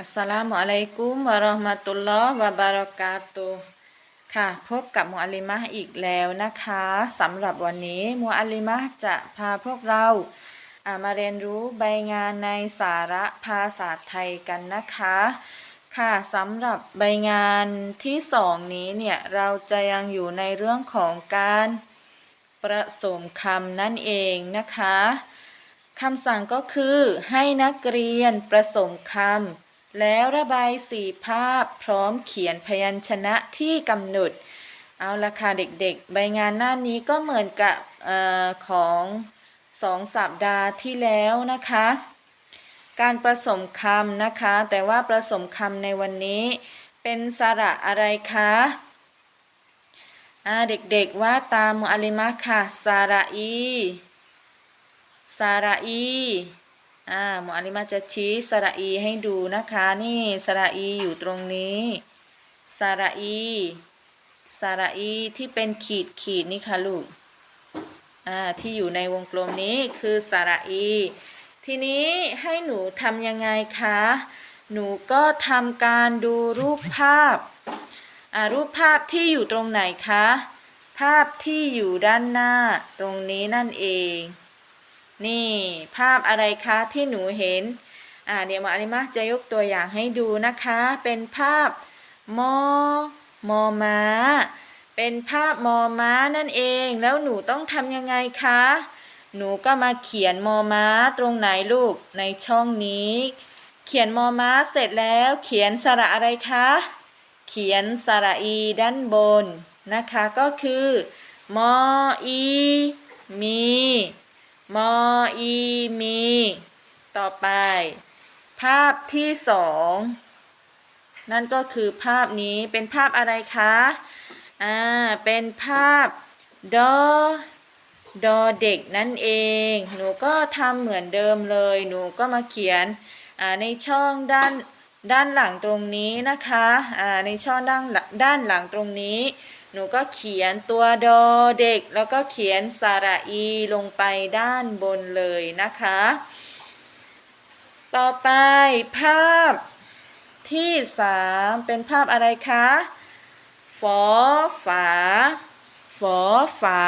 อัสสลามุอะลัยกุมวะราะห์มะตุลลอฮ์วะบะเรากาตุค่ะ พบกับมุอัลิมะอีกแล้วนะคะสำหรับวันนี้มุอัลิมะจะพาพวกเราามาเรียนรู้ใบงานในสาระภาษาไทยกันนะคะ ค่ะสำหรับใบงานที่สองนี้เนี่ยเราจะยังอยู่ในเรื่องของการประสมคำนั่นเองนะคะคำสั่งก็คือให้นักเรียนประสมคำ แล้วระบายสีภาพพร้อมเขียนพยัญชนะที่กำหนด เอาละค่ะเด็กๆ ใบงานหน้านี้ก็เหมือนกับออของสองสัปดาห์ที่แล้วนะคะ การผสมคำนะคะ แต่ว่าผสมคำในวันนี้เป็นสระอะไรคะเด็กๆว่าตามมุอัลลิมะค่ะ สาระอี สาระอี อ่าหมออาลิมาจะชี้สระอีให้ดูนะคะ นี่สระอีอยู่ตรงนี้สระอีสระอีที่เป็นขีดขีดนี่ค่ะลูกอ่าที่อยู่ในวงกลมนี้คือสระอีทีนี้ให้หนูทำยังไงคะ หนูก็ทำการดูรูปภาพอ่ารูปภาพที่อยู่ตรงไหนคะ ภาพที่อยู่ด้านหน้าตรงนี้นั่นเอง นี่ภาพอะไรคะที่หนูเห็นอ่าเดี๋ยวมาอาลิมะจะยกตัวอย่างให้ดูนะคะ เป็นภาพมอมอม้า เป็นภาพมอม้านั่นเอง แล้วหนูต้องทำยังไงคะ หนูก็มาเขียนมอม้าตรงไหนลูกในช่องนี้ เขียนมอม้าเสร็จแล้ว เขียนสระอะไรคะ เขียนสระอีด้านบนนะคะ ก็คือมออีมี มออีมี ต่อไป ภาพที่สองนั่นก็คือภาพนี้เป็นภาพอะไรคะ อ่า เป็นภาพดอดอเด็กนั่นเอง หนูก็ทำเหมือนเดิมเลย หนูก็มาเขียน อ่า ในช่องด้านด้านหลังตรงนี้นะคะ อ่า ในช่องด้านหลด้านหลังตรงนี้ หนูก็เขียนตัวดอเด็ก แล้วก็เขียนสระอีลงไปด้านบนเลยนะคะ ต่อไปภาพที่สามเป็นภาพอะไรคะฝอฝาฝอฝา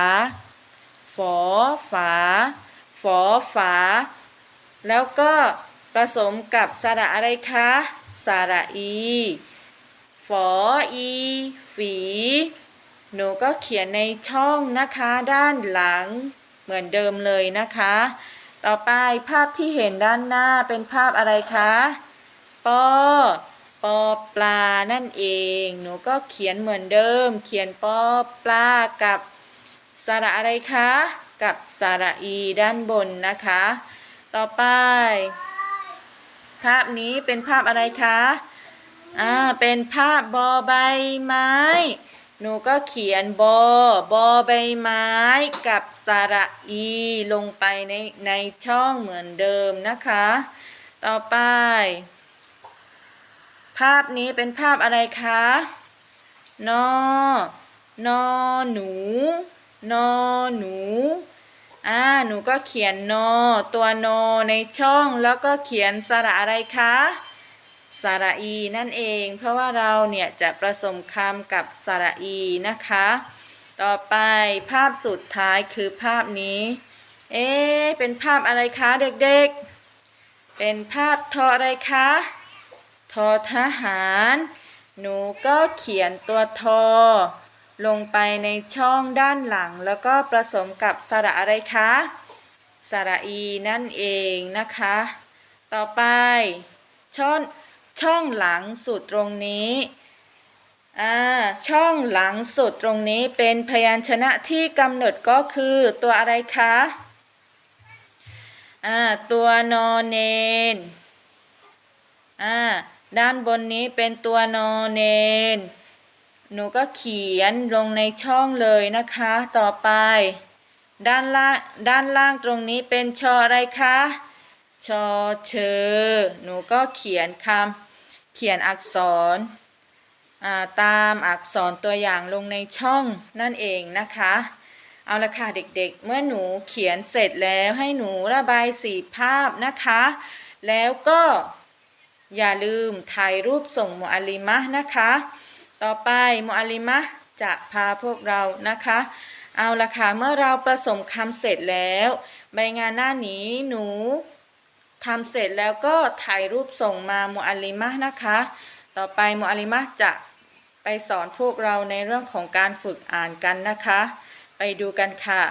ฝอฝาฝอฝา แล้วก็ผสมกับสระอะไรคะสระอีฝออี ฝี หนูก็เขียนในช่องนะคะด้านหลังเหมือนเดิมเลยนะคะ ต่อไปภาพที่เห็นด้านหน้าเป็นภาพอะไรคะปอปอปลานั่นเอง หนูก็เขียนเหมือนเดิม เขียนปอปลากับสระอะไรคะ กับสระอีด้านบนนะคะ ต่อไป ภาพนี้เป็นภาพอะไรคะ อ่า เป็นภาพบอใบไม้ หนูก็เขียนบอบอใบไม้กับสระอีลงไปในในช่องเหมือนเดิมนะคะ ต่อไป ภาพนี้เป็นภาพอะไรคะนอนอหนูนอหนูอ่าหนูก็เขียนนอตัวนอในช่องแล้วก็เขียนสระอะไรคะ สระอี นั่นเอง เพราะว่าเราเนี่ยจะผสมคำกับสระอีนะคะ ต่อไปภาพสุดท้ายคือภาพนี้ เอ๊เป็นภาพอะไรคะเด็กๆ เป็นภาพทออะไรคะทอทหาร หนูก็เขียนตัวทอ ลงไปในช่องด้านหลัง แล้วก็ผสมกับสระอะไรคะสระอีนั่นเองนะคะ ต่อไปช่อง ช่องหลังสุดตรงนี้อ่าช่องหลังสุดตรงนี้เป็นพยัญชนะที่กำหนดก็คือตัวอะไรคะอ่าตัวนอเนนอ่าด้านบนนี้เป็นตัวนอเนน หนูก็เขียนลงในช่องเลยนะคะ ต่อไป ด้านล่างด้านล่างตรงนี้เป็นชออะไรคะชอเชอหนูก็เขียนคำ เขียนอักษรตามอักษรตัวอย่างลงในช่องนั่นเองนะคะ เอาละค่ะเด็กๆ เมื่อหนูเขียนเสร็จแล้วให้หนูระบายสีภาพนะคะ แล้วก็อย่าลืมถ่ายรูปส่งมุอัลิมะนะคะ ต่อไปมุอัลิมะจะพาพวกเรานะคะ เอาละค่ะเมื่อเราผสมคำเสร็จแล้ว ใบงานหน้านี้หนู ทำเสร็จแล้วก็ถ่ายรูปส่งมามุอัลิมะนะคะ ต่อไปมุอัลิมะจะไปสอนพวกเราในเรื่องของการฝึกอ่านกันนะคะ ไปดูกันค่ะ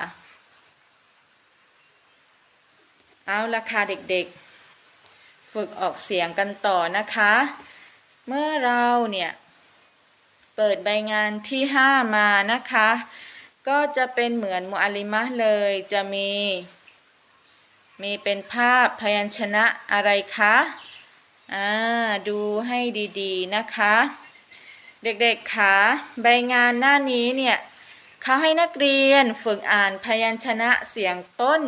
เอาละค่ะเด็กๆ ฝึกออกเสียงกันต่อนะคะ เมื่อเราเนี่ย เปิดใบงานที่ 5 มานะคะ ก็จะเป็นเหมือนมุอัลิมะเลยจะมี มีเป็นภาพพยัญชนะอะไรคะอ่าดูให้ดีๆนะคะ เด็กๆคะใบงานหน้านี้เนี่ยเขาให้นักเรียนฝึกอ่านพยัญชนะเสียงต้น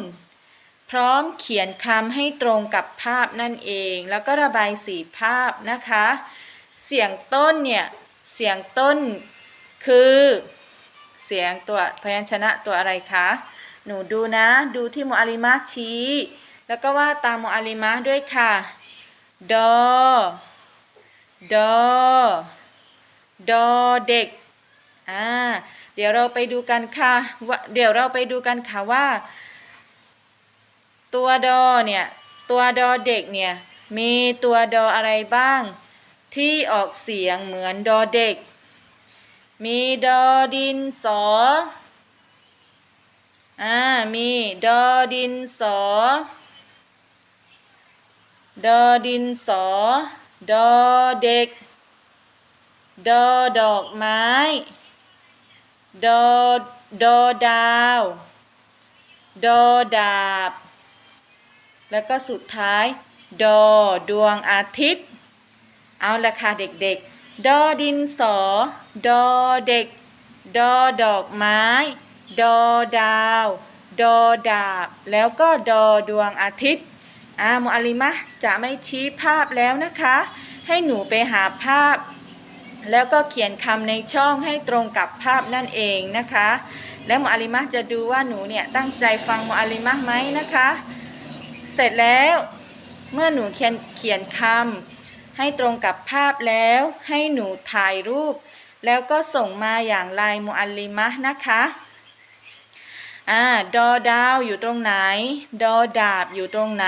พร้อมเขียนคำให้ตรงกับภาพนั่นเอง แล้วก็ระบายสีภาพนะคะ เสียงต้นเนี่ยเสียงต้นคือ เสียงตัวพยัญชนะตัวอะไรคะ หนูดูนะ ดูที่มุอัลลิมะห์ชี้ แล้วก็ว่าตามมุอัลลิมะห์ด้วยค่ะ ดอ ดอ ดอเด็ก อ่า เดี๋ยวเราไปดูกันค่ะว่าเดี๋ยวเราไปดูกันค่ะว่า ตัวดอเนี่ย ตัวดอเด็กเนี่ย มีตัวดออะไรบ้าง ที่ออกเสียงเหมือนดอเด็ก มีดอดินสอ อ่า มีดอดินสอ ดอดินสอ ดอเด็ก ดอดอกไม้ ดอดอดาว ดอดาบ แล้วก็สุดท้าย ดอดวงอาทิตย์ เอาละค่ะเด็กๆ ดอดินสอ ดอเด็ก ดอดอกไม้ ดอดาว ดอดาบ แล้วก็ดอดวงอาทิตย์อ่ามุอัลลิมะจะไม่ชี้ภาพแล้วนะคะ ให้หนูไปหาภาพ แล้วก็เขียนคำในช่องให้ตรงกับภาพนั่นเองนะคะ แล้วมุอัลลิมะจะดูว่าหนูเนี่ยตั้งใจฟังมุอัลลิมะไหมนะคะ เสร็จแล้วเมื่อหนูเขียนเขียนคำให้ตรงกับภาพแล้ว ให้หนูถ่ายรูป แล้วก็ส่งมาอย่างลายมุอัลลิมะนะคะ อ่าดอดาวอยู่ตรงไหน ดอดาบอยู่ตรงไหน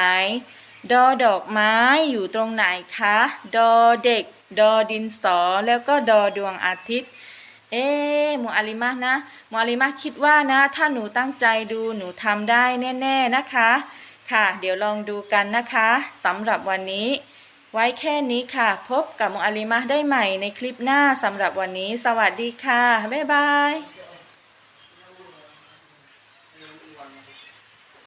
ดอดอกไม้อยู่ตรงไหนคะ ดอเด็ก ดอดินสอ แล้วก็ดอดวงอาทิตย์ เอ๊มุอัลลิมะห์นะมุอัลลิมะห์คิดว่านะ ถ้าหนูตั้งใจดูหนูทำได้แน่ ๆนะคะ ค่ะ เดี๋ยวลองดูกันนะคะสำหรับวันนี้ ไว้แค่นี้ค่ะ พบกับมุอัลลิมะห์ได้ใหม่ในคลิปหน้าสำหรับวันนี้ สวัสดีค่ะ บ๊ายบาย